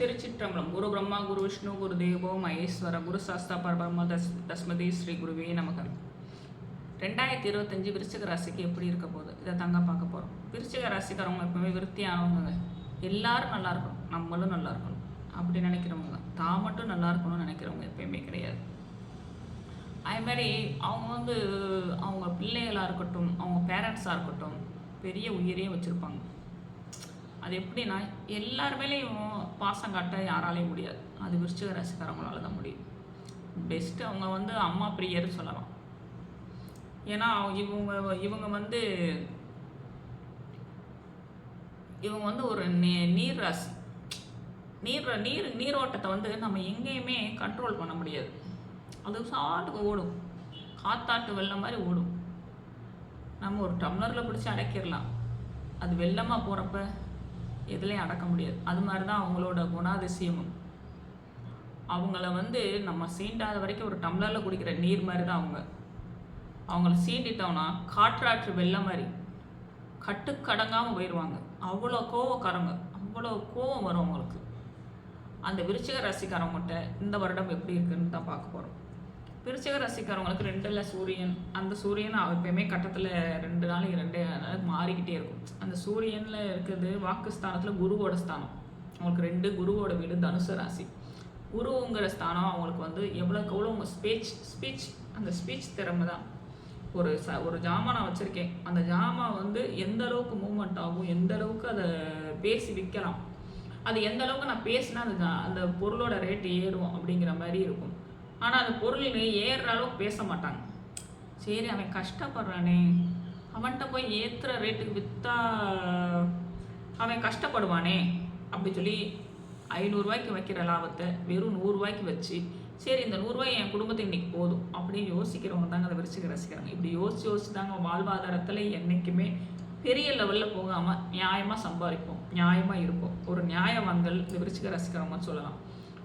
திருச்சிற்றம்பலம். குரு பிரம்மா குரு விஷ்ணு குரு தேவோ மகேஸ்வர குரு சாஸ்தா பரபிரம்ம தஸ் தஸ்மதி ஸ்ரீ குருவே நமக. ரெண்டாயிரத்தி இருபத்தஞ்சு விருச்சிக ராசிக்கு எப்படி இருக்க போகுது? இதை தாங்க பார்க்க போகிறோம் விருச்சிக ராசிக்காரவங்க எப்பவுமே விருத்தியானவங்க எல்லாரும் நல்லா இருக்கணும். நம்மளும் நல்லா இருக்கணும். அப்படி நினைக்கிறவங்க தான். தான் மட்டும் நல்லா இருக்கணும்னு நினைக்கிறவங்க எப்பயுமே கிடையாது. அதேமாரி அவங்க வந்து அவங்க பிள்ளைகளாக இருக்கட்டும் அவங்க பேரண்ட்ஸாக இருக்கட்டும் பெரிய உயிரையும் வச்சுருப்பாங்க. அது எப்படின்னா எல்லார் மேலேயும் பாசம் காட்ட யாராலையும் முடியாது. அது விருச்சிக ராசிக்காரவங்களால தான் முடியும். பெஸ்ட்டு அவங்க வந்து அம்மா பிரியர் சொல்லலாம். ஏன்னா இவங்க இவங்க வந்து இவங்க வந்து ஒரு நே- நீர் ராசி. நீர் நீர் நீரோட்டத்தை வந்து நம்ம எங்கேயுமே கண்ட்ரோல் பண்ண முடியாது. அது சாட்டுக்கு ஓடும். காத்தாட்டு வெள்ளம் மாதிரி ஓடும். நம்ம ஒரு டம்ளரில் பிடிச்சி அடக்கிடலாம் அது வெள்ளமாக போகிறப்ப எதுலேயும் அடக்க முடியாது. அது மாதிரி தான் அவங்களோட குணாதிசயமும். அவங்கள வந்து நம்ம சீண்டாத வரைக்கும் ஒரு டம்ளரில் குடிக்கிற நீர் மாதிரி தான் அவங்க. அவங்கள சீண்டிட்டோம்னா காற்றாற்று வெள்ளம் மாதிரி கட்டுக்கடங்காமல் போயிடுவாங்க அவ்வளோ கோவக்காரங்க. அவ்வளோ கோவம் வரும் அவங்களுக்கு. அந்த விருச்சிக ராசிக்காரவங்ககிட்ட இந்த வருடம் எப்படி இருக்குன்னு தான் பார்க்க போகிறோம் விருச்சிக ராசிக்காரவங்களுக்கு ரெண்டில் சூரியன். அந்த சூரியன் எப்பயுமே கட்டத்தில் ரெண்டு நாளைக்கு ரெண்டு நாள் மாறிக்கிட்டே இருக்கும். அந்த சூரியனில் இருக்கிறது வாக்கு ஸ்தானத்தில் குருவோட ஸ்தானம். அவங்களுக்கு ரெண்டு குருவோட வீடு தனுசு ராசி. குருங்கிற ஸ்தானம் அவங்களுக்கு வந்து எவ்வளோக்கு எவ்வளோ உங்கள் ஸ்பீச் ஸ்பீச் அந்த ஸ்பீச் திறமை தான். ஒரு ச ஒரு ஜாமான் நான் வச்சுருக்கேன். அந்த ஜாமான் வந்து எந்த அளவுக்கு மூவ்மெண்ட் ஆகும் எந்த அளவுக்கு அதை பேசி விற்கலாம் அது எந்த அளவுக்கு நான் பேசினா அந்த ஜா- அந்த பொருளோட ரேட்டு ஏறும் அப்படிங்கிற மாதிரி இருக்கும். ஆனால் அந்த பொருள் ஏறுற அளவுக்கு பேச மாட்டாங்க சரி அவன் கஷ்டப்படுறானே. அவன்கிட்ட போய் ஏற்றுற ரேட்டுக்கு விற்றா அவன் கஷ்டப்படுவானே அப்படி சொல்லி ஐநூறுரூவாய்க்கு வைக்கிற லாபத்தை வெறும் நூறுரூவாய்க்கு வச்சு சரி இந்த நூறுரூவாய் என் குடும்பத்துக்கு இன்னைக்கு போதும் அப்படின்னு யோசிக்கிறவங்க தாங்க அதை விரிச்சுக்க ரசிக்கிறாங்க இப்படி யோசிச்சு யோசிச்சு தாங்க வாழ்வாதாரத்தில் என்றைக்குமே பெரிய லெவலில் போகாமல் நியாயமாக சம்பாதிப்போம் நியாயமாக இருப்போம். ஒரு நியாயவான்கள் இந்த விருச்சிக ரசிக்கிறவங்கன்னு சொல்லலாம்.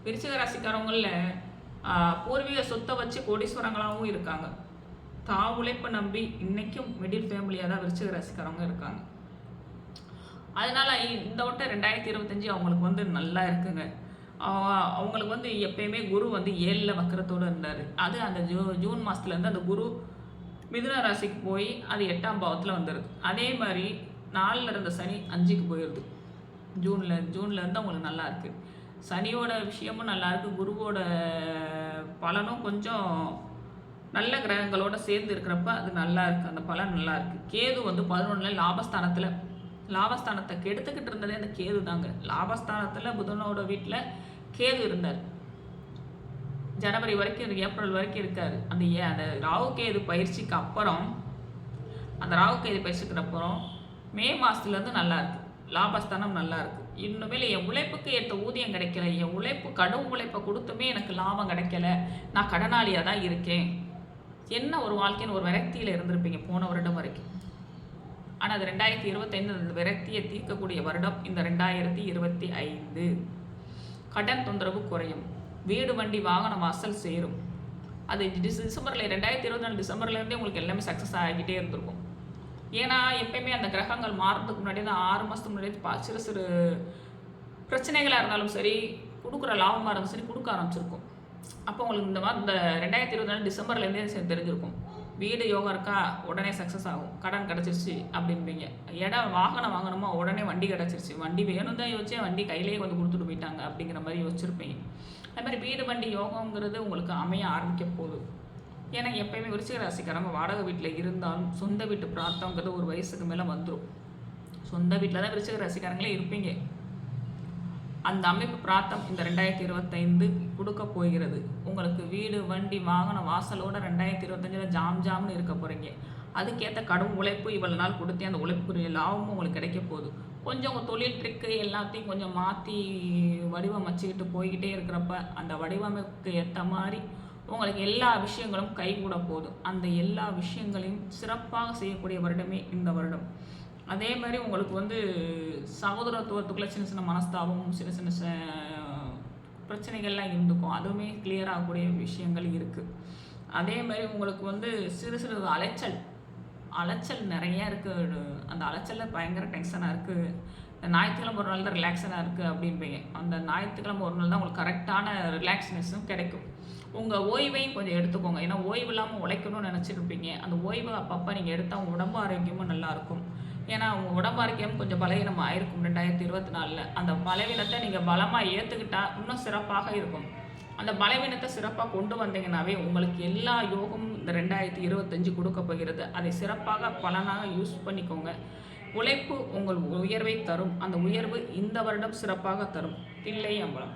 விருச்சிக ரசிக்கிறவங்களில் பூர்வீக சொத்தை வச்சு கோடீஸ்வரங்களாகவும் இருக்காங்க. தான் உழைப்பை நம்பி இன்னைக்கும் மிடில் ஃபேமிலியாக தான் விருச்சிக ரசிக்கிறவங்க இருக்காங்க. அதனால் இந்த வட்டம் ரெண்டாயிரத்தி இருபத்தஞ்சி அவங்களுக்கு வந்து நல்லா இருக்குங்க. அவங்களுக்கு வந்து எப்பயுமே குரு வந்து ஏழில் வக்கரத்தோடு இருந்தார். அது அந்த ஜூ ஜூன் மாதத்துலேருந்து அந்த குரு மிதுன ராசிக்கு போய் அது எட்டாம் பாவத்தில் வந்துடுது அதே மாதிரி நாலில் இருந்த சனி அஞ்சுக்கு போயிடுது ஜூனில் ஜூன்லேருந்து அவங்களுக்கு நல்லா இருக்குது சனியோட விஷயமும் நல்லாயிருக்கு குருவோட பலனும் கொஞ்சம் நல்ல கிரகங்களோட சேர்ந்து இருக்கிறப்ப அது நல்லா இருக்குது அந்த பலன் நல்லா இருக்குது கேது வந்து பதினொன்றில் லாபஸ்தானத்தில். லாபஸ்தானத்தை கெடுத்துக்கிட்டு இருந்ததே அந்த கேது தாங்க. லாபஸ்தானத்தில் புதனோட வீட்டில் கேது இருந்தார். ஜனவரி வரைக்கும் ஏப்ரல் வரைக்கும் இருக்கார். அந்த ஏ அந்த ராகு கேது பயிற்சிக்கு அப்புறம் அந்த ராகு கேது பயிற்சிக்கு அப்புறம் மே மாதத்துலேருந்து நல்லாயிருக்கு லாபஸ்தானம் நல்லா இருக்குது இன்னுமேல் என் உழைப்புக்கு ஏற்ற ஊதியம் கிடைக்கல. என் உழைப்பு கடும் உழைப்பை கொடுத்துமே எனக்கு லாபம் கிடைக்கல. நான் கடனாளியாக தான் இருக்கேன். என்ன ஒரு வாழ்க்கைன்னு ஒரு விரக்தியில் இருந்திருப்பீங்க போன வருடம் வரைக்கும். ஆனால் அது ரெண்டாயிரத்தி இருபத்தைந்து அந்த விரக்தியை தீர்க்கக்கூடிய வருடம் இந்த ரெண்டாயிரத்தி இருபத்தி ஐந்து கடன் தொந்தரவு குறையும். வீடு வண்டி வாகனம் வாசல் சேரும். அது டிசம்பரில் ரெண்டாயிரத்தி இருபத்தி நாலு டிசம்பர்லேருந்தே உங்களுக்கு எல்லாமே சக்ஸஸ் ஆகிட்டே இருந்திருக்கும். ஏன்னா எப்பயுமே அந்த கிரகங்கள் மாறதுக்கு முன்னாடி தான் ஆறு மாதத்துக்கு முன்னாடி பா- சிறு சிறு பிரச்சனைகளாக இருந்தாலும் சரி கொடுக்குற லாபமாக இருந்தாலும் சரி கொடுக்க ஆரம்பிச்சிருக்கும். அப்போ உங்களுக்கு இந்த மாதிரி இந்த ரெண்டாயிரத்தி இருபத்தி நாலு டிசம்பர்லேருந்தே தெரிஞ்சிருக்கும். வீடு யோகம் இருக்கா? உடனே சக்ஸஸ் ஆகும். கடன் கிடச்சிருச்சு அப்படின்பீங்க இடம் வாகனம் வாங்கணுமா? உடனே வண்டி கிடச்சிருச்சு. வண்டி வேணும் தான் யோசிச்சேன். வண்டி கையிலேயே வந்து கொடுத்துட்டு போயிட்டாங்க அப்படிங்கிற மாதிரி யோசிச்சிருப்பீங்க. அது மாதிரி வீடு வண்டி யோகங்கிறது உங்களுக்கு அமைய ஆரம்பிக்க போகுது. ஏன்னா எப்பயுமே விருச்சிக ராசிக்காரங்க வாடகை வீட்டில் இருந்தாலும் சொந்த வீட்டு பிரார்த்தங்கிறது ஒரு வயசுக்கு மேலே வந்துடும் சொந்த வீட்டில் தான் விருச்சிக ராசிக்காரங்களே இருப்பீங்க. அந்த அமைப்பு பிராத்தம் இந்த ரெண்டாயிரத்தி இருபத்தைந்து கொடுக்க போகிறது. உங்களுக்கு வீடு வண்டி வாகனம் வாசலோட ரெண்டாயிரத்தி இருபத்தஞ்சில் ஜாம் ஜாம்னு இருக்க போகிறீங்க அதுக்கேற்ற கடும் உழைப்பு இவ்வளோ நாள் கொடுத்தே அந்த உழைப்புக்குரிய லாபமும் உங்களுக்கு கிடைக்க போகுது. கொஞ்சம் உங்கள் தொழில் ட்ரிக்கு எல்லாத்தையும் கொஞ்சம் மாற்றி வடிவமைச்சுக்கிட்டு போய்கிட்டே இருக்கிறப்ப அந்த வடிவமைப்புக்கு ஏற்ற மாதிரி உங்களுக்கு எல்லா விஷயங்களும் கைகூட போதும். அந்த எல்லா விஷயங்களையும் சிறப்பாக செய்யக்கூடிய வருடமே இந்த வருடம். அதே மாதிரி உங்களுக்கு வந்து சகோதரத்துவத்துக்குள்ள சின்ன சின்ன மனஸ்தாபமும் சின்ன சின்ன பிரச்சனைகள்லாம் இருந்துக்கும். அதுவுமே கிளியர் ஆகக்கூடிய விஷயங்கள் இருக்குது அதே மாதிரி உங்களுக்கு வந்து சிறு சிறு அலைச்சல் அலைச்சல் நிறையா இருக்குது அந்த அலைச்சலில் பயங்கர டென்ஷனாக இருக்குது ஞாயிற்றுக்கிழமை ஒரு நாள் தான் ரிலாக்ஸனாக இருக்குது அப்படின்பீங்க அந்த ஞாயிற்றுக்கிழமை ஒரு நாள் தான் உங்களுக்கு கரெக்டான ரிலாக்ஸ்னஸும் கிடைக்கும். உங்கள் ஓய்வையும் கொஞ்சம் எடுத்துக்கோங்க. ஏன்னா ஓய்வு இல்லாமல் உழைக்கணும்னு நினச்சிருப்பீங்க. அந்த ஓய்வை அப்பப்போ நீங்கள் எடுத்தால் உங்கள் உடம்பு ஆரோக்கியமும் நல்லாயிருக்கும் ஏன்னா உங்கள் உடம்பு ஆரோக்கியம் கொஞ்சம் பலவீனம் ஆயிருக்கும் ரெண்டாயிரத்தி இருபத்தி நாலில். அந்த பலவீனத்தை நீங்கள் பலமாக ஏற்றுக்கிட்டால் இன்னும் சிறப்பாக இருக்கும். அந்த பலவீனத்தை சிறப்பாக கொண்டு வந்தீங்கன்னாவே உங்களுக்கு எல்லா யோகமும் இந்த ரெண்டாயிரத்தி இருபத்தஞ்சு கொடுக்க போகிறது. அதை சிறப்பாக பலனாக யூஸ் பண்ணிக்கோங்க. உழைப்பு உங்கள் உயர்வை தரும். அந்த உயர்வு இந்த வருடம் சிறப்பாக தரும். இல்லை அம்பலம்.